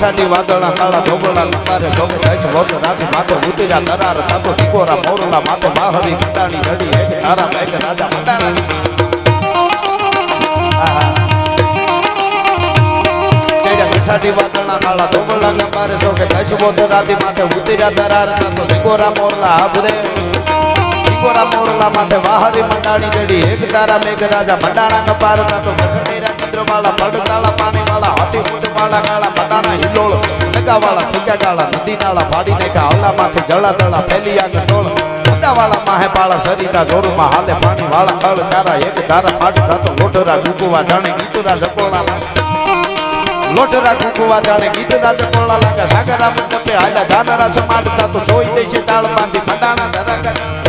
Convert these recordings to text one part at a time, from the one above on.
અષાઢી વાદળના કાળા ધોબળા લંબારે શોભે દશ વોત રાતી માથે ઉતર્યા, તરાર થતો ટીકોરા મોરલા માથે બાહરી મંડાણી જડી એક તારા મેઘ રાજા મટાણા અષાઢી વાદળના કાળા ધોબળા લંબારે શોભે દસ વોત રાતી માથે ઉતર્યા, તરાર થતો ટીકોરા મોરલા આભરે શિકોરા મોરલા માથે વાહરી મંડાણી જડી એક તારા મેઘ રાજા મંડાણા કપાર થતો. ગગડેરા ચંદ્રમાળા, પડતાળા પાણીવાળા હાથી ઊંટવાળા કાળા બટાણા હિલોળ નગાવાળા ઠીકા કાળા નદી નાળા ફાડી આવલા માથે જળા તળા ફેલી આગ ટોળ ઉદાવાળા માહે પાળા સરિતા જોરમાં હાલે પાણી, વાળા કળ કારા એક ધારા ફાડી થતો લોટરા ગુકુવા જાણે ગીતરા જકોણા લોટરા કુકવા જાણે ગીતના ચકોળા લાગે. સાગરા મંડપે હાલા જાનરા સમાડતા તો જોઈ દે છે ચાળ બાંધી ફટાણા ધરાકા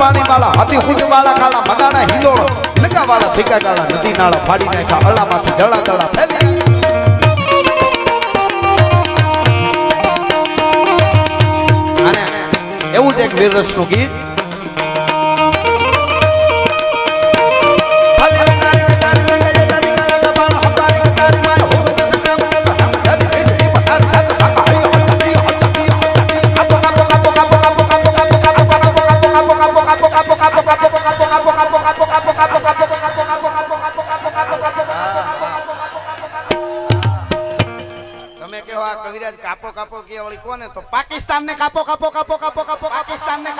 પાણી વાળા હાથી હુંજ કાળા મગાડા હિલોળો નગા વાળા થીકા કાળા નદી નાળા ફાડી નાખ્યા અળામાંથી જળા તળા વીર રસનું ગીત. તમે કેવો આ કવિરાજ કાપો કાપો કે વળી કોને? તો પાકિસ્તાન ને કાપો કાપો કાપો કાપો કાપો પાકિસ્તાન ને